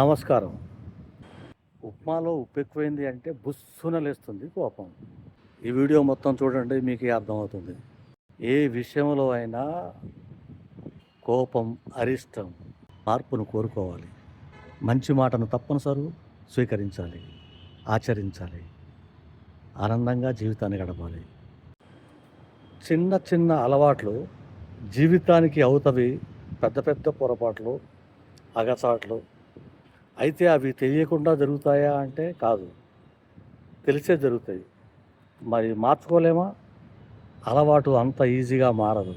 నమస్కారం. ఉప్మాలో ఉప్పు ఎక్కువైంది అంటే బుస్సున లేస్తుంది కోపం. ఈ వీడియో మొత్తం చూడండి మీకు అర్థమవుతుంది. ఏ విషయంలో అయినా కోపం అరిష్టం మార్పును కోరుకోవాలి. మంచి మాటను తప్పనిసరి స్వీకరించాలి ఆచరించాలి ఆనందంగా జీవితాన్ని గడపాలి. చిన్న చిన్న అలవాట్లు జీవితానికి అవుతవి పెద్ద పెద్ద పొరపాట్లు అగచాట్లు అయితే అవి తెలియకుండా జరుగుతాయా అంటే కాదు. తెలిసే జరుగుతాయి. మరి మార్చుకోలేమా? అలవాటు అంత ఈజీగా మారదు.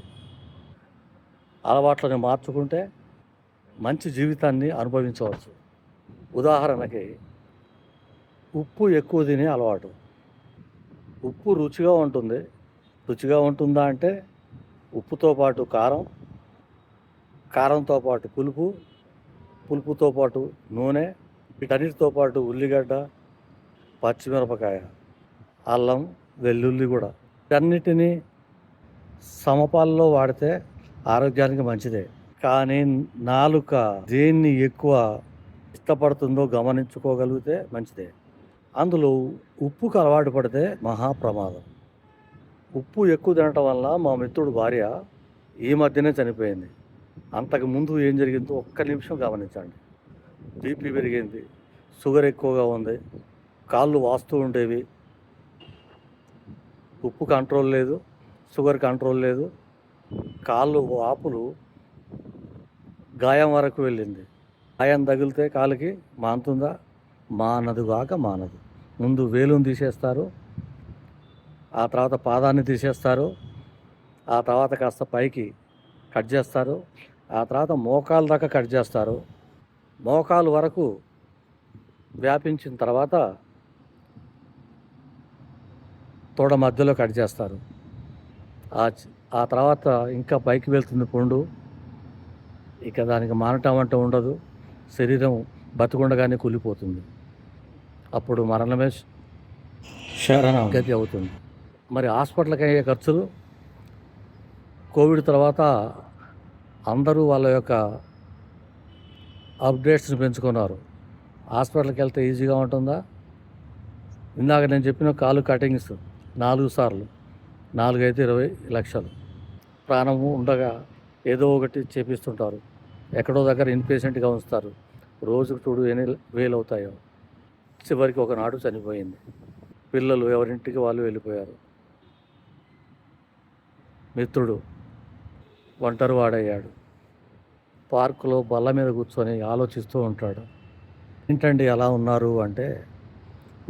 అలవాట్లను మార్చుకుంటే మంచి జీవితాన్ని అనుభవించవచ్చు. ఉదాహరణకి ఉప్పు ఎక్కువ తినే అలవాటు. ఉప్పు రుచిగా ఉంటుంది. రుచిగా ఉంటుందా అంటే ఉప్పుతో పాటు కారం కారంతో పాటు పులుపు పులుపుతో పాటు నూనె వీటన్నిటితో పాటు ఉల్లిగడ్డ పచ్చిమిరపకాయ అల్లం వెల్లుల్లి కూడా. వీటన్నిటినీ సమపాల్లో వాడితే ఆరోగ్యానికి మంచిదే. కానీ నాలుక దేన్ని ఎక్కువ ఇష్టపడుతుందో గమనించుకోగలిగితే మంచిదే. అందులో ఉప్పుకు అలవాటు పడితే మహాప్రమాదం. ఉప్పు ఎక్కువ తినటం వల్ల మా మిత్రుడు భార్య ఈ మధ్యనే చనిపోయింది. అంతకు ముందు ఏం జరిగిందో ఒక్క నిమిషం గమనించండి. బీపీ పెరిగింది షుగర్ ఎక్కువగా ఉంది కాళ్ళు వాస్తూ ఉండేవి ఉప్పు కంట్రోల్ లేదు షుగర్ కంట్రోల్ లేదు కాళ్ళు వాపులు గాయం వరకు వెళ్ళింది. గాయం తగిలితే కాలుకి మానుతుందా మానదు కాక మానదు. ముందు వేలును తీసేస్తారు ఆ తర్వాత పాదాన్ని తీసేస్తారు ఆ తర్వాత కాస్త పైకి కట్ చేస్తారు ఆ తర్వాత మోకాలు దాకా కట్ చేస్తారు. మోకాలు వరకు వ్యాపించిన తర్వాత తోడ మధ్యలో కట్ చేస్తారు. ఆ ఆ తర్వాత ఇంకా పైకి వెళ్తుంది పుండు. ఇక దానికి మానటం అంటూ ఉండదు. శరీరం బతుకుండగానే కూలిపోతుంది. అప్పుడు మరణమే శరణం గతి అవుతుంది. మరి హాస్పిటల్కి అయ్యే ఖర్చులు? కోవిడ్ తర్వాత అందరూ వాళ్ళ యొక్క అప్డేట్స్ని పెంచుకున్నారు. హాస్పిటల్కి వెళ్తే ఈజీగా ఉంటుందా? ఇందాక నేను చెప్పిన కాలు కటింగ్స్ నాలుగు సార్లు. నాలుగు అయితే ఇరవై లక్షలు. ప్రాణము ఉండగా ఏదో ఒకటి చేపిస్తుంటారు. ఎక్కడో దగ్గర ఇన్పేషెంట్గా ఉంచుతారు. రోజుకు చూడు ఎన్ని వేలు అవుతాయో చివరికి ఒకనాడు చనిపోయింది. పిల్లలు ఎవరింటికి వాళ్ళు వెళ్ళిపోయారు. మిత్రుడు ఒంటరివాడయ్యాడు. పార్కులో బల్ల మీద కూర్చొని ఆలోచిస్తూ ఉంటాడు. ఏంటండి ఎలా ఉన్నారు? అంటే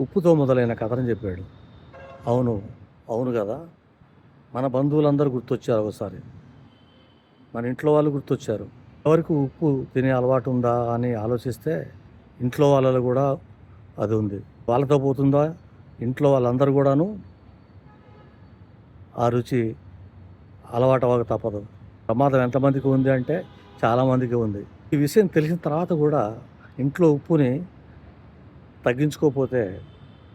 ఉప్పుతో మొదలైన కథను చెప్పాడు. అవును అవును కదా. మన బంధువులందరూ గుర్తొచ్చారు ఒకసారి. మన ఇంట్లో వాళ్ళు గుర్తొచ్చారు. ఎవరికి ఉప్పు తినే అలవాటు ఉందా అని ఆలోచిస్తే ఇంట్లో వాళ్ళలో కూడా అది ఉంది. వాళ్ళతో పోతుందా? ఇంట్లో వాళ్ళందరూ కూడాను ఆ రుచి అలవాటు అవ్వక తప్పదు. ప్రమాదం ఎంతమందికి ఉంది అంటే చాలామందికి ఉంది. ఈ విషయం తెలిసిన తర్వాత కూడా ఇంట్లో ఉప్పుని తగ్గించుకోకపోతే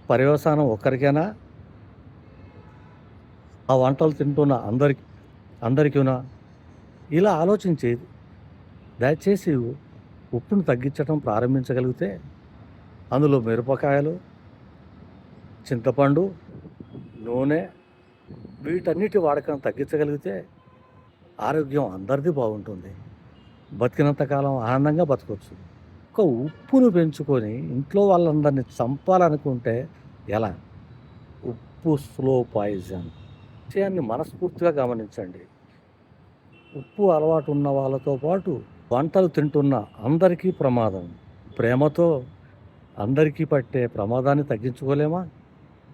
పర్యవసానం ఒక్కరికైనా ఆ వంటలు తింటున్న అందరికి అందరికీనా ఇలా ఆలోచించి దయచేసి ఉప్పును తగ్గించడం ప్రారంభించగలిగితే అందులో మిరపకాయలు చింతపండు నూనె వీటన్నిటి వాడకం తగ్గించగలిగితే ఆరోగ్యం అందరిది బాగుంటుంది. బతికినంతకాలం ఆనందంగా బతకొచ్చు. ఒక ఉప్పును పెంచుకొని ఇంట్లో వాళ్ళందరినీ చంపాలనుకుంటే ఎలా? ఉప్పు స్లో పాయిజన్. విషయాన్ని మనస్ఫూర్తిగా గమనించండి. ఉప్పు అలవాటు ఉన్న వాళ్ళతో పాటు వంటలు తింటున్న అందరికీ ప్రమాదం. ప్రేమతో అందరికీ పట్టే ప్రమాదాన్ని తగ్గించుకోలేమా?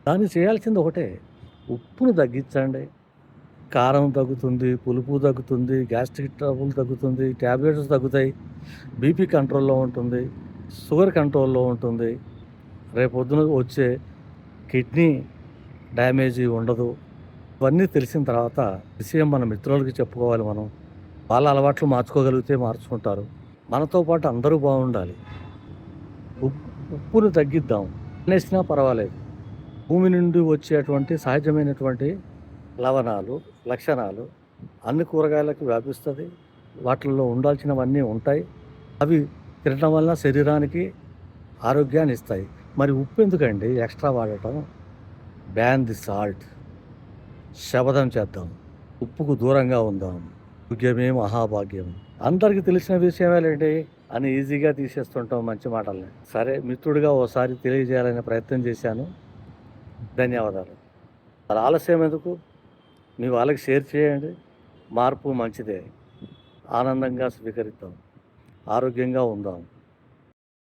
దాన్ని చేయాల్సింది ఒకటే ఉప్పును తగ్గించండి. కారం తగ్గుతుంది పులుపు తగ్గుతుంది గ్యాస్ట్రిక్ ట్రబుల్ తగ్గుతుంది ట్యాబ్లెట్స్ తగ్గుతాయి బీపీ కంట్రోల్లో ఉంటుంది షుగర్ కంట్రోల్లో ఉంటుంది. రేపొద్దున వచ్చే కిడ్నీ డ్యామేజీ ఉండదు. ఇవన్నీ తెలిసిన తర్వాత విషయం మన మిత్రులకి చెప్పుకోవాలి మనం. వాళ్ళ అలవాట్లు మార్చుకోగలిగితే మార్చుకుంటారు. మనతో పాటు అందరూ బాగుండాలి. ఉప్పు ఉప్పును తగ్గిద్దాం. అనేసినా పర్వాలేదు. భూమి నుండి వచ్చేటువంటి సహజమైనటువంటి లవణాలు లక్షణాలు అన్ని కూరగాయలకు వ్యాపిస్తుంది. వాటిల్లో ఉండాల్సినవన్నీ ఉంటాయి. అవి తినడం వలన శరీరానికి ఆరోగ్యాన్ని ఇస్తాయి. మరి ఉప్పు ఎందుకండి? ఎక్స్ట్రా వాడటం? Ban the salt. శపథం చేద్దాం. ఉప్పుకు దూరంగా ఉందాం. భాగ్యమే మహాభాగ్యం. అందరికీ తెలిసిన విషయమేలేండి అని ఈజీగా తీసేస్తుంటాం మంచి మాటల్ని. సరే మిత్రుడిగా ఓసారి తెలియజేయాలనే ప్రయత్నం చేశాను. ధన్యవాదాలు. మరి ఆలస్యం ఎందుకు? మీ వాళ్ళకి షేర్ చేయండి. మార్పు మంచిదే. ఆనందంగా స్వీకరిద్దాం. ఆరోగ్యంగా ఉందాం.